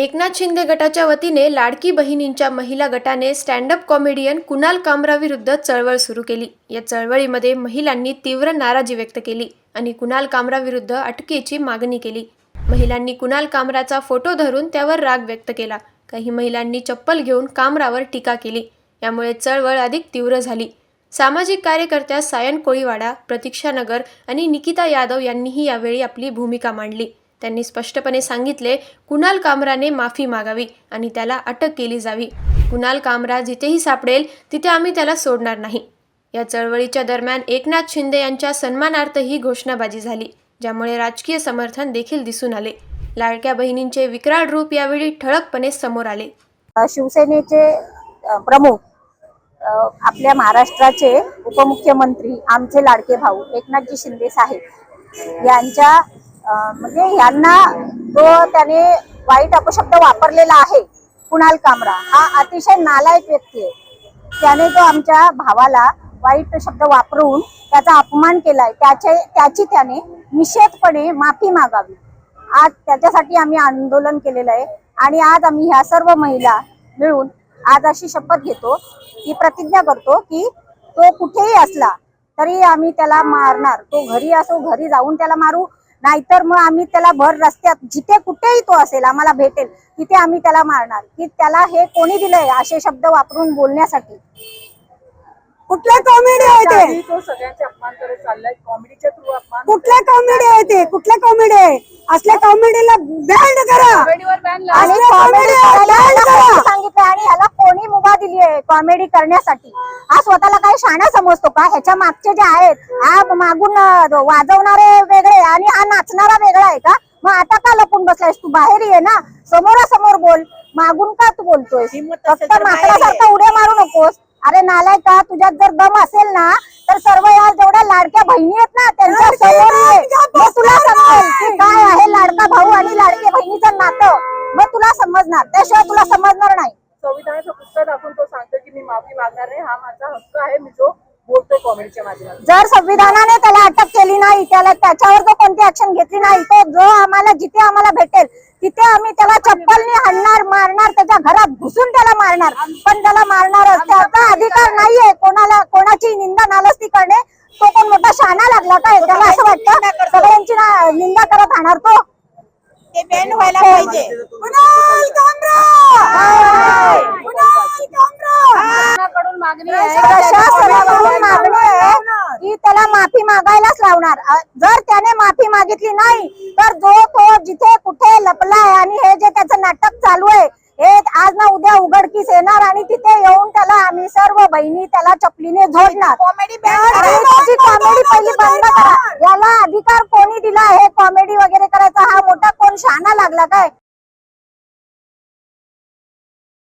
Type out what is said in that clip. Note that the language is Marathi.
एकनाथ शिंदे गटाच्या वतीने लाडकी बहिणींच्या महिला गटाने स्टँडअप कॉमेडियन कुणाल कामराविरुद्ध चळवळ सुरू केली. या चळवळीमध्ये महिलांनी तीव्र नाराजी व्यक्त केली आणि कुणाल कामराविरुद्ध अटकेची मागणी केली. महिलांनी कुणाल कामराचा फोटो धरून त्यावर राग व्यक्त केला. काही महिलांनी चप्पल घेऊन कामरावर टीका केली. यामुळे चळवळ अधिक तीव्र झाली. सामाजिक कार्यकर्त्या सायन कोळीवाडा प्रतीक्षा नगर आणि निकिता यादव यांनीही यावेळी आपली भूमिका मांडली. त्यांनी स्पष्टपणे सांगितले कुणाल कामराने माफी मागावी आणि त्याला अटक केली जावी. कुणाल कामरा जिथेही सापडेल तिथे आम्ही त्याला सोडणार नाही. या चळवळीच्या दरम्यान एकनाथ शिंदे यांच्या सन्मानार्थ ही घोषणाबाजी झाली ज्यामुळे राजकीय समर्थन देखील दिसून आले. लाडक्या बहिणींचे विक्राळ रूप यावेळी ठळकपणे समोर आले. शिवसेनेचे प्रमुख आपल्या महाराष्ट्राचे उपमुख्यमंत्री आमचे लाडके भाऊ एकनाथजी शिंदे साहेब यांच्या म्हणजे यांना जो त्याने वाईट अपशब्द वापरलेला आहे. कुणाल कामरा. हा अतिशय नालायक व्यक्ती आहे. त्याने तो आमच्या भावाला वाईट शब्द वापरून त्याचा अपमान केलाय. त्याचे त्याची त्याने निषेधपणे माफी मागावी. आज त्याच्यासाठी आम्ही आंदोलन केलेलं आहे. आणि आज आम्ही ह्या सर्व महिला मिळून आज अशी शपथ घेतो. की प्रतिज्ञा करतो की तो कुठेही असला तरी आम्ही त्याला मारणार. तो घरी असो घरी जाऊन त्याला मारू नाहीतर मग आम्ही त्याला भर रस्त्यात जिथे कुठेही तो असेल आम्हाला भेटेल तिथे आम्ही त्याला मारणार. की त्याला हे कोणी दिलंय असे शब्द वापरून बोलण्यासाठी? कुठल्या कॉमेडी आहे ते? आधी तो सगळ्यांचे अपमान करत चाललाय कॉमेडीच्या थ्रू अपमान कुठल्या कॉमेडी आहे ते? कुठल्या कॉमेडी आहे? असल्या कॉमेडीला बँड करा. कॉमेडीवर बॅन असल्या comedy ह्याला करा. कोणी सांगितलं आणि ह्याला कोणी मुभा दिली आहे कॉमेडी करण्यासाठी. हा स्वतःला काय शाणा समजतो का? ह्याच्या मागचे जे आहेत हा मागून वाजवणारे वेगळे आणि हा नाचणारा वेगळा आहे का? मग आता का लपून बसलायस? तू बाहेर ये ना. समोरासमोर बोल. मागून का तू बोलतोय फक्त माकडासारखा उड्या मारू नकोस. अरे नालाय का तुझ्यात जर दम असेल ना तर सर्व या जेवढ्या लाडक्या बहिणी आहेत ना त्यांच्यासमोर तुला समजेल की काय आहे लाडका भाऊ आणि लाडके बहिणीचं नातं. मग तुला समजणार. त्याशिवाय तुला समजणार नाही. संविधानाचं पुस्तक दाखवून तो सांगतो की मी माफी मागणार नाही हा माझा हक्क आहे मी जो बोलतोय कॉमेडीच्या माध्यमातून. जर संविधानाने त्याला अटक केली नाही त्याला त्याच्यावर जर कोणती ऍक्शन घेतली नाही तो जो आम्हाला जिथे आम्हाला भेटेल तिथे आम्ही त्याला चप्पलने हाणणार मारणार त्याच्या घरात घुसून त्याला मारणार. पण त्याला मारणार त्याचा अधिकार नाहीये. कोणाला कोणाची निंदा नालस्ती करणे तो कोण मोठा शहाणा लागला काय त्याला असं वाटतं? सगळ्यांची निंदा करत राहणार तो? ते बँड व्हायला पाहिजे कुणाल कामरा कुणाल कामरा कडून मागणी आहे प्रशासनाकडून मागणी आहे की त्याला माफी मागायलाच लावणार. जर त्याने माफी मागितली नाही तर जो तो जिथे कुठे लपलाय आणि हे जे त्याचं नाटक चालू आहे हे आज ना उद्या उघडकीस येणार आणि तिथे येऊन त्याला आम्ही सर्व बहिणी त्याला चपलीने झोडणार. कॉमेडी पहिली बंद करा. याला अधिकार कोणी दिला हे कॉमेडी वगैरे करायचा हा मोठा कोण शहाणा लागला काय?